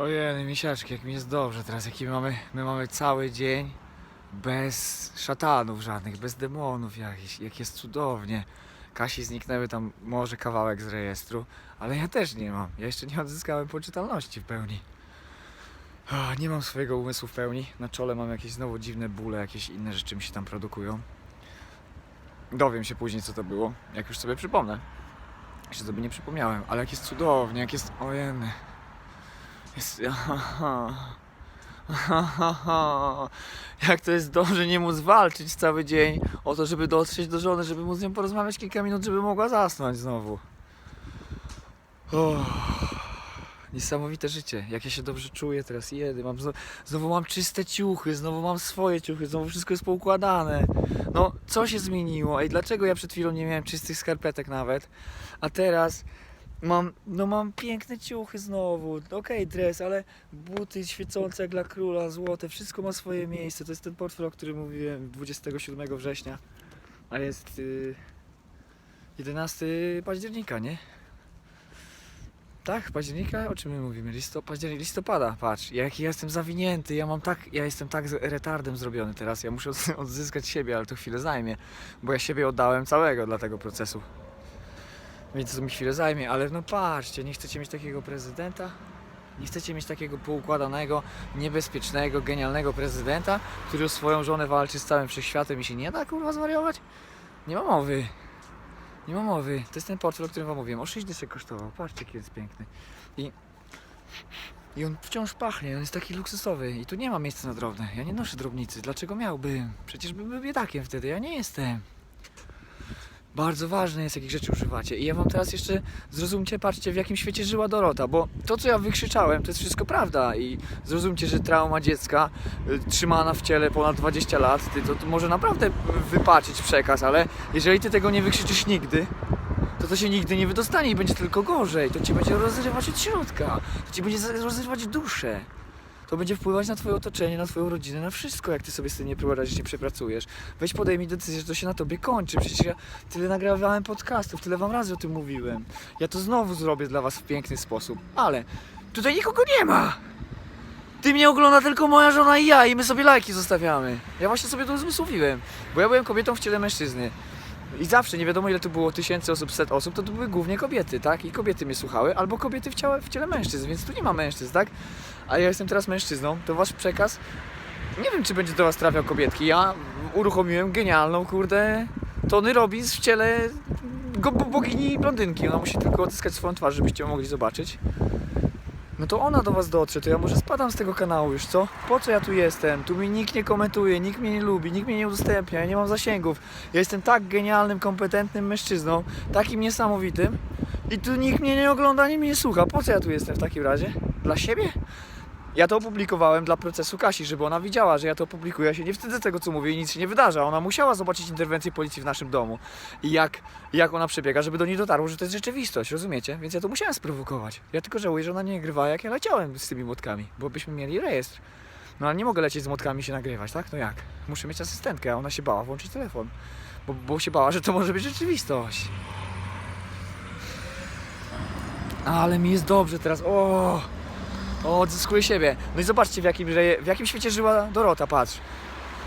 Ojej, misiaczki, jak mi jest dobrze teraz, jaki my mamy, my mamy cały dzień bez szatanów żadnych, bez demonów jakichś, jak jest cudownie. Kasi zniknęły tam może kawałek z rejestru, ale ja też nie mam. Ja jeszcze nie odzyskałem poczytalności w pełni. Nie mam swojego umysłu w pełni. Na czole mam jakieś znowu dziwne bóle, jakieś inne rzeczy mi się tam produkują. Dowiem się później, co to było, jak już sobie przypomnę. Jeszcze sobie nie przypomniałem, ale jak jest cudownie, jak jest... Ojeny. Jak to jest dobrze nie móc walczyć cały dzień o to, żeby dotrzeć do żony, żeby móc z nią porozmawiać kilka minut, żeby mogła zasnąć znowu. Niesamowite życie. Jak ja się dobrze czuję teraz. Jedy, mam znowu, znowu mam czyste ciuchy, znowu mam swoje ciuchy, znowu wszystko jest poukładane. No, co się zmieniło? Ej, dlaczego ja przed chwilą nie miałem czystych skarpetek nawet? A teraz mam, no mam piękne ciuchy znowu. Okej, dres, ale buty świecące jak dla króla, złote, wszystko ma swoje miejsce. To jest ten portfel, o którym mówiłem 27 września. A jest yy, 11 października, nie? Tak, października? O czym my mówimy? Listo, październik, listopada, patrz, jak ja jestem zawinięty, ja mam tak, ja jestem tak retardem zrobiony teraz, ja muszę od- odzyskać siebie, ale to chwilę zajmie, bo ja siebie oddałem całego dla tego procesu. Więc to mi chwilę zajmie, ale no patrzcie, nie chcecie mieć takiego prezydenta? Nie chcecie mieć takiego poukładanego, niebezpiecznego, genialnego prezydenta, który o swoją żonę walczy z całym wszechświatem i się nie da kurwa zwariować? Nie ma mowy. Nie ma mowy. To jest ten portfel, o którym wam mówiłem. O 6 dyszek kosztował. Patrzcie, jaki jest piękny. I, I on wciąż pachnie. On jest taki luksusowy. I tu nie ma miejsca na drobne. Ja nie noszę drobnicy. Dlaczego miałbym? Przecież bym był biedakiem wtedy. Ja nie jestem. Bardzo ważne jest, jakich rzeczy używacie. I ja wam teraz jeszcze zrozumcie, patrzcie, w jakim świecie żyła Dorota, bo to, co ja wykrzyczałem, to jest wszystko prawda. I zrozumcie, że trauma dziecka y, trzymana w ciele ponad 20 lat, ty, to, to może naprawdę wypaczyć przekaz, ale jeżeli ty tego nie wykrzyczysz nigdy, to to się nigdy nie wydostanie i będzie tylko gorzej. To ci będzie rozrywać od środka. To ci będzie rozrywać duszę. To będzie wpływać na twoje otoczenie, na twoją rodzinę, na wszystko, jak ty sobie z tym nie poradzisz, nie przepracujesz. Weź podejmij decyzję, że to się na tobie kończy. Przecież ja tyle nagrywałem podcastów, tyle wam razy o tym mówiłem. Ja to znowu zrobię dla was w piękny sposób. Ale tutaj nikogo nie ma! Ty mnie ogląda tylko moja żona i ja i my sobie lajki zostawiamy. Ja właśnie sobie to uzmysłowiłem, bo ja byłem kobietą w ciele mężczyzny. I zawsze, nie wiadomo ile to było, tysięcy osób, set osób, to to były głównie kobiety, tak? I kobiety mnie słuchały, albo kobiety w ciele, w ciele mężczyzn, więc tu nie ma mężczyzn, tak? A ja jestem teraz mężczyzną, to wasz przekaz, nie wiem czy będzie do was trafiał kobietki, ja uruchomiłem genialną, kurde, Tony Robbins w ciele bogini blondynki, ona musi tylko odzyskać swoją twarz, żebyście ją mogli zobaczyć. No to ona do was dotrze, to ja może spadam z tego kanału już, co? Po co ja tu jestem? Tu mi nikt nie komentuje, nikt mnie nie lubi, nikt mnie nie udostępnia, ja nie mam zasięgów. Ja jestem tak genialnym, kompetentnym mężczyzną, takim niesamowitym i tu nikt mnie nie ogląda, ani mnie nie słucha. Po co ja tu jestem w takim razie? Dla siebie? Ja to opublikowałem dla procesu Kasi, żeby ona widziała, że ja to publikuję. Ja się nie wstydzę tego, co mówię i nic się nie wydarza. Ona musiała zobaczyć interwencję policji w naszym domu i jak, jak ona przebiega, żeby do niej dotarło, że to jest rzeczywistość, rozumiecie? Więc ja to musiałem sprowokować. Ja tylko żałuję, że ona nie nagrywa, jak ja leciałem z tymi młotkami, bo byśmy mieli rejestr. No ale nie mogę lecieć z młotkami się nagrywać, tak? No jak? Muszę mieć asystentkę, a ona się bała włączyć telefon. Bo, bo się bała, że to może być rzeczywistość. Ale mi jest dobrze teraz. O! O, odzyskuję siebie. No i zobaczcie, w jakim, w jakim świecie żyła Dorota, patrz.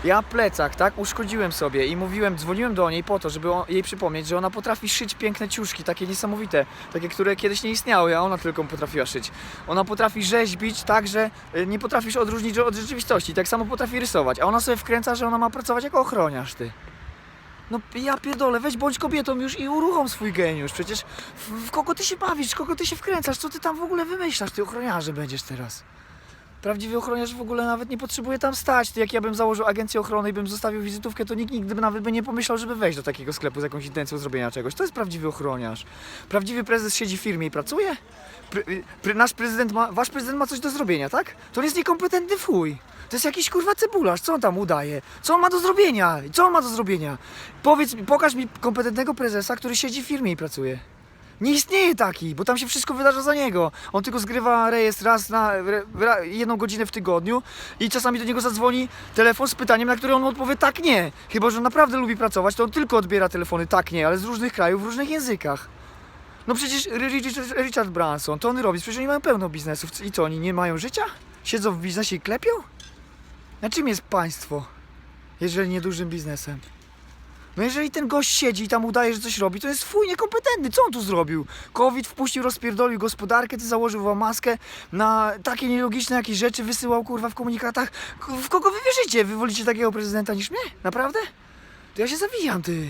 Ja plecak, tak, uszkodziłem sobie i mówiłem, dzwoniłem do niej po to, żeby o, jej przypomnieć, że ona potrafi szyć piękne ciuszki, takie niesamowite, takie, które kiedyś nie istniały, a ona tylko potrafiła szyć. Ona potrafi rzeźbić tak, że y, nie potrafisz odróżnić od rzeczywistości, tak samo potrafi rysować, a ona sobie wkręca, że ona ma pracować jako ochroniarz, ty. No ja pierdolę, weź bądź kobietą już i uruchom swój geniusz, przecież w, w kogo ty się bawisz, kogo ty się wkręcasz, co ty tam w ogóle wymyślasz, ty ochroniarze będziesz teraz. Prawdziwy ochroniarz w ogóle nawet nie potrzebuje tam stać. Ty, jak ja bym założył agencję ochrony i bym zostawił wizytówkę, to nikt nigdy nawet by nie pomyślał, żeby wejść do takiego sklepu z jakąś intencją zrobienia czegoś. To jest prawdziwy ochroniarz. Prawdziwy prezes siedzi w firmie i pracuje. Pre, nasz prezydent ma, wasz prezydent ma coś do zrobienia, tak? To on jest niekompetentny fuj. To jest jakiś kurwa cebularz, co on tam udaje? Co on ma do zrobienia? Co on ma do zrobienia? Powiedz mi, pokaż mi kompetentnego prezesa, który siedzi w firmie i pracuje. Nie istnieje taki, bo tam się wszystko wydarza za niego. On tylko zgrywa rejestr raz na re, ra, jedną godzinę w tygodniu i czasami do niego zadzwoni telefon z pytaniem, na które on odpowie tak nie. Chyba, że on naprawdę lubi pracować, to on tylko odbiera telefony tak nie, ale z różnych krajów, w różnych językach. No przecież Richard Branson, to on robi, przecież oni mają pełno biznesów. I co, oni nie mają życia? Siedzą w biznesie i klepią? Na czym jest państwo, jeżeli nie dużym biznesem? No jeżeli ten gość siedzi i tam udaje, że coś robi, to jest fuj niekompetentny. Co on tu zrobił? Covid wpuścił, rozpierdolił gospodarkę, ty założył wam maskę na takie nielogiczne jakieś rzeczy, wysyłał kurwa w komunikatach. W kogo wy wierzycie? Wy wolicie takiego prezydenta niż mnie? Naprawdę? To ja się zawijam, ty.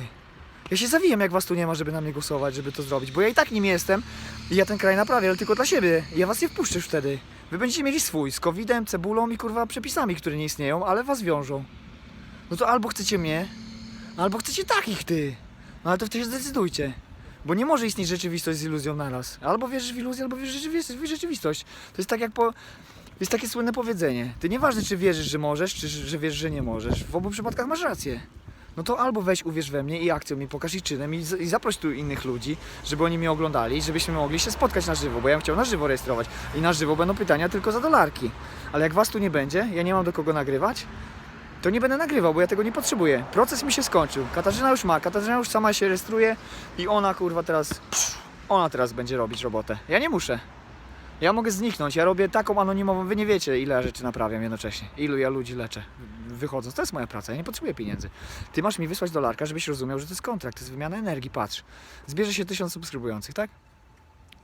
Ja się zawijam, jak was tu nie ma, żeby na mnie głosować, żeby to zrobić, bo ja i tak nim jestem i ja ten kraj naprawię, ale tylko dla siebie. Ja was nie wpuszczę wtedy. Wy będziecie mieli swój, z covidem, cebulą i kurwa przepisami, które nie istnieją, ale was wiążą. No to albo chcecie mnie, albo chcecie takich ty. No ale to wtedy zdecydujcie. Bo nie może istnieć rzeczywistość z iluzją naraz. Albo wierzysz w iluzję, albo wierzysz w rzeczywistość-. To jest tak jak po... Jest takie słynne powiedzenie. Ty nieważne, czy wierzysz, że możesz, czy że wierzysz, że nie możesz. W obu przypadkach masz rację. No to albo weź uwierz we mnie i akcją mi pokaż i czynem i, i zaproś tu innych ludzi, żeby oni mnie oglądali, żebyśmy mogli się spotkać na żywo, bo ja bym chciał na żywo rejestrować. I na żywo będą pytania tylko za dolarki. Ale jak was tu nie będzie, ja nie mam do kogo nagrywać, to nie będę nagrywał, bo ja tego nie potrzebuję. Proces mi się skończył. Katarzyna już ma, Katarzyna już sama się rejestruje i ona kurwa teraz. Ona teraz będzie robić robotę. Ja nie muszę. Ja mogę zniknąć. Ja robię taką anonimową. Wy nie wiecie, ile rzeczy naprawiam jednocześnie. Ilu ja ludzi leczę. Wychodząc. To jest moja praca. Ja nie potrzebuję pieniędzy. Ty masz mi wysłać dolarka, żebyś rozumiał, że to jest kontrakt, to jest wymiana energii. Patrz. Zbierze się tysiąc subskrybujących, tak?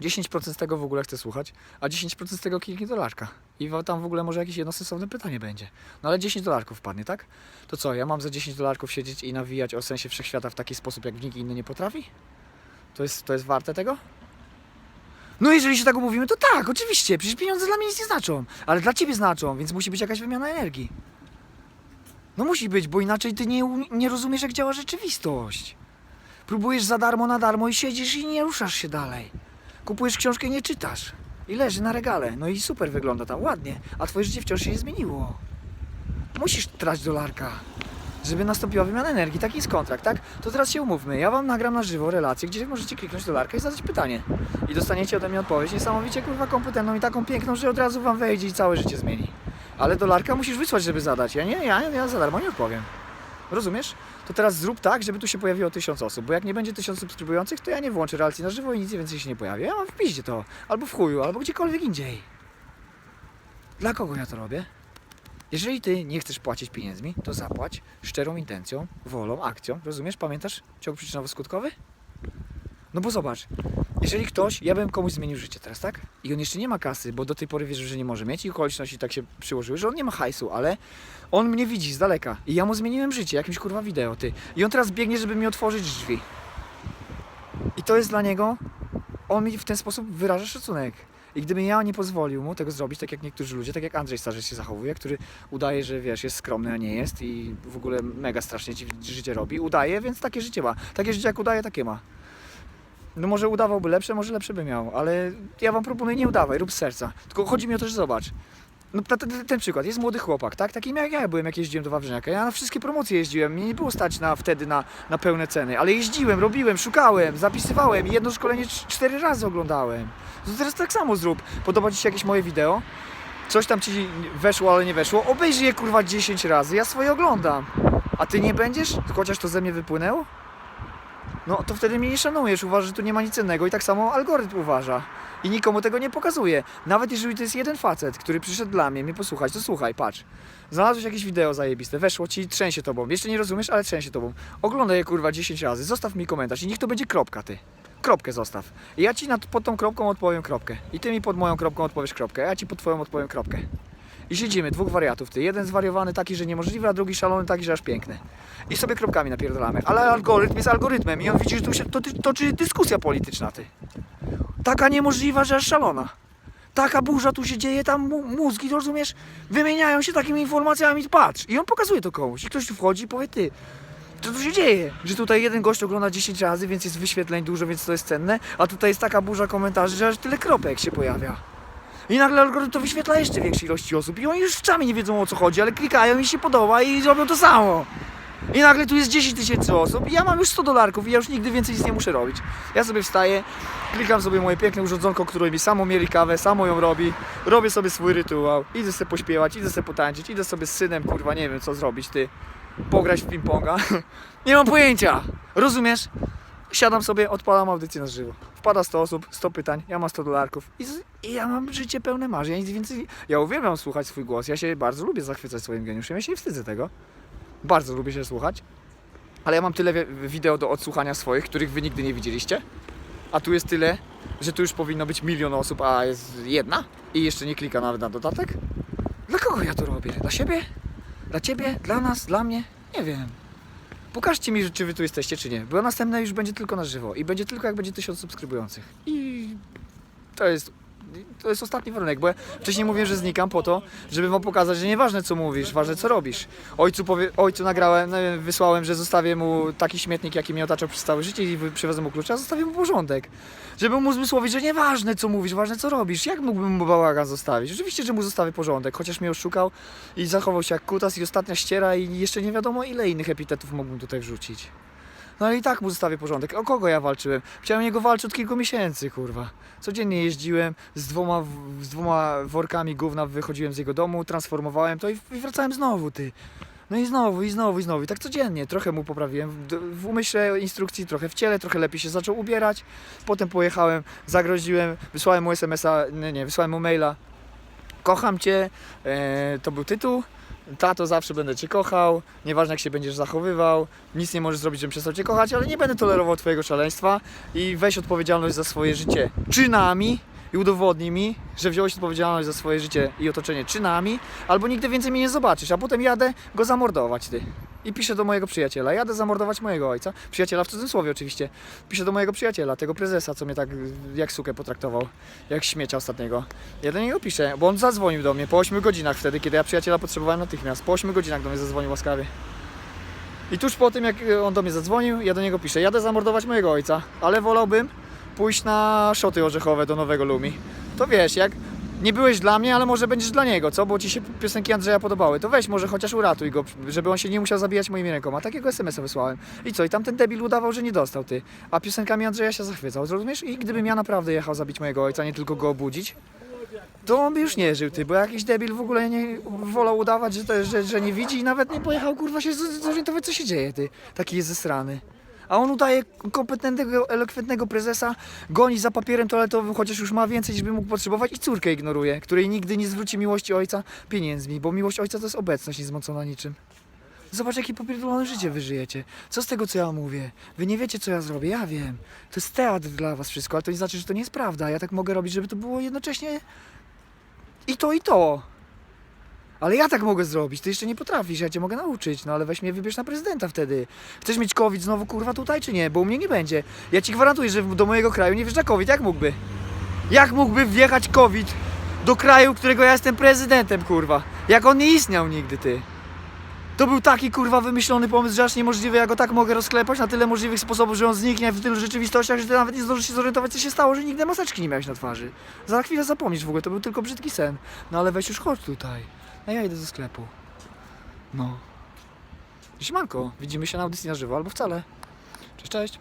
10% z tego w ogóle chcę słuchać, a 10% z tego kliknie dolarka. I tam w ogóle może jakieś jedno sensowne pytanie będzie. No ale 10 dolarków wpadnie, tak? To co, ja mam za 10 dolarków siedzieć i nawijać o sensie wszechświata w taki sposób, jak nikt inny nie potrafi? To jest, to jest warte tego? No jeżeli się tak umówimy, to tak, oczywiście. Przecież pieniądze dla mnie nic nie znaczą. Ale dla ciebie znaczą, więc musi być jakaś wymiana energii. No musi być, bo inaczej ty nie, nie rozumiesz, jak działa rzeczywistość. Próbujesz za darmo na darmo i siedzisz i nie ruszasz się dalej. Kupujesz książkę i nie czytasz. I leży na regale. No i super wygląda tam, ładnie. A twoje życie wciąż się nie zmieniło. Musisz trać dolarka, żeby nastąpiła wymiana energii. Taki jest kontrakt, tak? To teraz się umówmy. Ja wam nagram na żywo relację, gdzie możecie kliknąć dolarka i zadać pytanie. I dostaniecie ode mnie odpowiedź niesamowicie kurwa kompetentną i taką piękną, że od razu wam wejdzie i całe życie zmieni. Ale dolarka musisz wysłać, żeby zadać. Ja nie, ja, ja za darmo nie odpowiem. Rozumiesz? To teraz zrób tak, żeby tu się pojawiło tysiąc osób, bo jak nie będzie tysiąc subskrybujących, to ja nie włączę relacji na żywo i nic więcej się nie pojawi. Ja mam w to, albo w chuju, albo gdziekolwiek indziej. Dla kogo ja to robię? Jeżeli ty nie chcesz płacić pieniędzmi, to zapłać szczerą intencją, wolą, akcją. Rozumiesz? Pamiętasz ciąg przyczynowo-skutkowy? No bo zobacz, jeżeli ktoś, ja bym komuś zmienił życie teraz, tak? I on jeszcze nie ma kasy, bo do tej pory wierzył, że nie może mieć i okoliczności tak się przyłożyły, że on nie ma hajsu, ale on mnie widzi z daleka i ja mu zmieniłem życie, jakimś kurwa wideo, ty. I on teraz biegnie, żeby mi otworzyć drzwi. I to jest dla niego, on mi w ten sposób wyraża szacunek. I gdybym ja nie pozwolił mu tego zrobić, tak jak niektórzy ludzie, tak jak Andrzej Starzec się zachowuje, który udaje, że wiesz, jest skromny, a nie jest i w ogóle mega strasznie ci życie robi, udaje, więc takie życie ma. Takie życie jak udaje, takie ma. No może udawałby lepsze, może lepsze by miał, ale ja wam proponuję nie udawaj, rób z serca. Tylko chodzi mi o to, że zobacz. No ten, ten, ten przykład, jest młody chłopak, tak? Takim jak ja byłem, jak jeździłem do Wawrzyniaka. Ja na wszystkie promocje jeździłem, mnie nie było stać na, wtedy na, na pełne ceny, ale jeździłem, robiłem, szukałem, zapisywałem i jedno szkolenie cz- cztery razy oglądałem. To teraz tak samo zrób. Podoba Ci się jakieś moje wideo? Coś tam Ci weszło, ale nie weszło? Obejrzyj je kurwa 10 razy, ja swoje oglądam. A Ty nie będziesz? Chociaż to ze mnie wypłynęło? No to wtedy mnie nie szanujesz, uważasz, że tu nie ma nic cennego i tak samo algorytm uważa. I nikomu tego nie pokazuje. Nawet jeżeli to jest jeden facet, który przyszedł dla mnie, mnie posłuchać, to słuchaj, patrz. Znalazłeś jakieś wideo zajebiste, weszło ci, trzęsie tobą. Jeszcze nie rozumiesz, ale trzęsie tobą. Oglądaj je kurwa 10 razy, zostaw mi komentarz i niech to będzie kropka ty. Kropkę zostaw. I ja ci nad, pod tą kropką odpowiem kropkę. I ty mi pod moją kropką odpowiesz kropkę, a ja ci pod twoją odpowiem kropkę. I siedzimy, dwóch wariatów, ty. Jeden zwariowany taki, że niemożliwy, a drugi szalony taki, że aż piękny. I sobie kropkami napierdolamy. Ale algorytm jest algorytmem i on widzi, że tu się to, toczy dyskusja polityczna, ty. Taka niemożliwa, że aż szalona. Taka burza tu się dzieje, tam mózgi, rozumiesz? Wymieniają się takimi informacjami, patrz. I on pokazuje to komuś. I ktoś tu wchodzi i powie, ty, co tu się dzieje? Że tutaj jeden gość ogląda 10 razy, więc jest wyświetleń dużo, więc to jest cenne, a tutaj jest taka burza komentarzy, że aż tyle kropek się pojawia. I nagle algorytm to wyświetla jeszcze większej ilości osób i oni już sami nie wiedzą o co chodzi, ale klikają i się podoba i robią to samo. I nagle tu jest 10 tysięcy osób i ja mam już 100 dolarków i ja już nigdy więcej nic nie muszę robić. Ja sobie wstaję, klikam sobie moje piękne urządzonko, które mi samo mieli kawę, samo ją robi, robię sobie swój rytuał, idę sobie pośpiewać, idę sobie potańczyć, idę sobie z synem, kurwa, nie wiem co zrobić, ty, pograć w ping-ponga. nie mam pojęcia, rozumiesz? Siadam sobie, odpalam audycję na żywo. Wpada 100 osób, 100 pytań, ja mam 100 dolarków i, i ja mam życie pełne marzeń. Ja nic więcej, ja uwielbiam słuchać swój głos, ja się bardzo lubię zachwycać swoim geniuszem, ja się nie wstydzę tego. Bardzo lubię się słuchać. Ale ja mam tyle wi- wideo do odsłuchania swoich, których wy nigdy nie widzieliście. A tu jest tyle, że tu już powinno być milion osób, a jest jedna i jeszcze nie klika nawet na dodatek. Dla kogo ja to robię? Dla siebie? Dla ciebie? Dla nas? Dla mnie? Nie wiem. Pokażcie mi, czy wy tu jesteście, czy nie. Bo następne już będzie tylko na żywo. I będzie tylko jak będzie tysiąc subskrybujących. I to jest. To jest ostatni warunek, bo ja wcześniej mówiłem, że znikam po to, żeby wam pokazać, że nieważne co mówisz, ważne co robisz. Ojcu, powie, ojcu nagrałem, no, wysłałem, że zostawię mu taki śmietnik, jaki mnie otaczał przez całe życie i przywiozę mu klucze, a zostawię mu porządek. Żeby mu zmysłowić, że nieważne co mówisz, ważne co robisz. Jak mógłbym mu bałagan zostawić? Oczywiście, że mu zostawię porządek, chociaż mnie oszukał i zachował się jak kutas i ostatnia ściera i jeszcze nie wiadomo ile innych epitetów mógłbym tutaj wrzucić. No ale i tak mu zostawię porządek. O kogo ja walczyłem? Chciałem niego walczyć od kilku miesięcy, kurwa. Codziennie jeździłem z dwoma, z dwoma workami gówna, wychodziłem z jego domu, transformowałem to i, i wracałem znowu, ty. No i znowu, i znowu, i znowu. I tak codziennie. Trochę mu poprawiłem w, w umyśle instrukcji, trochę w ciele, trochę lepiej się zaczął ubierać. Potem pojechałem, zagroziłem, wysłałem mu SMS-a, nie, nie, wysłałem mu maila. Kocham cię, e, to był tytuł. Tato, zawsze będę cię kochał, nieważne jak się będziesz zachowywał, nic nie możesz zrobić, żebym przestał cię kochać, ale nie będę tolerował twojego szaleństwa i weź odpowiedzialność za swoje życie. Czynami i udowodnij mi, że wziąłeś odpowiedzialność za swoje życie i otoczenie czynami, albo nigdy więcej mnie nie zobaczysz, a potem jadę go zamordować, ty. I piszę do mojego przyjaciela, jadę zamordować mojego ojca, przyjaciela w cudzysłowie oczywiście, piszę do mojego przyjaciela, tego prezesa, co mnie tak jak sukę potraktował, jak śmiecia ostatniego. Ja do niego piszę, bo on zadzwonił do mnie po 8 godzinach wtedy, kiedy ja przyjaciela potrzebowałem natychmiast. Po 8 godzinach do mnie zadzwonił łaskawie. I tuż po tym, jak on do mnie zadzwonił, ja do niego piszę, jadę zamordować mojego ojca, ale wolałbym pójść na szoty orzechowe do Nowego Lumi. To wiesz, jak nie byłeś dla mnie, ale może będziesz dla niego, co? Bo ci się piosenki Andrzeja podobały. To weź, może chociaż uratuj go, żeby on się nie musiał zabijać moimi rękoma. Takiego SMS-a wysłałem. I co? I tamten debil udawał, że nie dostał, ty. A piosenkami Andrzeja się zachwycał, zrozumiesz? I gdybym ja naprawdę jechał zabić mojego ojca, nie tylko go obudzić, to on by już nie żył, ty, bo jakiś debil w ogóle nie wolał udawać, że, to, że, że nie widzi i nawet nie pojechał, kurwa, się zorientować, co się dzieje, ty. Taki jest zesrany. A on udaje kompetentnego, elokwentnego prezesa, goni za papierem toaletowym, chociaż już ma więcej niż by mógł potrzebować i córkę ignoruje, której nigdy nie zwróci miłości ojca pieniędzmi, bo miłość ojca to jest obecność niezmącona niczym. Zobacz, jakie popierdolone życie wy żyjecie. Co z tego, co ja mówię? Wy nie wiecie, co ja zrobię, ja wiem. To jest teatr dla was wszystko, ale to nie znaczy, że to nie jest prawda. Ja tak mogę robić, żeby to było jednocześnie i to, i to. Ale ja tak mogę zrobić, ty jeszcze nie potrafisz, ja cię mogę nauczyć, no ale weź mnie wybierz na prezydenta wtedy. Chcesz mieć COVID znowu kurwa tutaj czy nie? Bo u mnie nie będzie. Ja ci gwarantuję, że do mojego kraju nie wjeżdża COVID, jak mógłby? Jak mógłby wjechać COVID do kraju, którego ja jestem prezydentem, kurwa? Jak on nie istniał nigdy, ty. To był taki kurwa wymyślony pomysł, że aż niemożliwy, ja go tak mogę rozklepać na tyle możliwych sposobów, że on zniknie w tylu rzeczywistościach, że ty nawet nie zdążysz się zorientować, co się stało, że nigdy maseczki nie miałeś na twarzy. Za chwilę zapomnisz w ogóle, to był tylko brzydki sen. No ale weź już chodź tutaj. A ja idę do sklepu. No. Siemanko, widzimy się na audycji na żywo albo wcale. Cześć, cześć.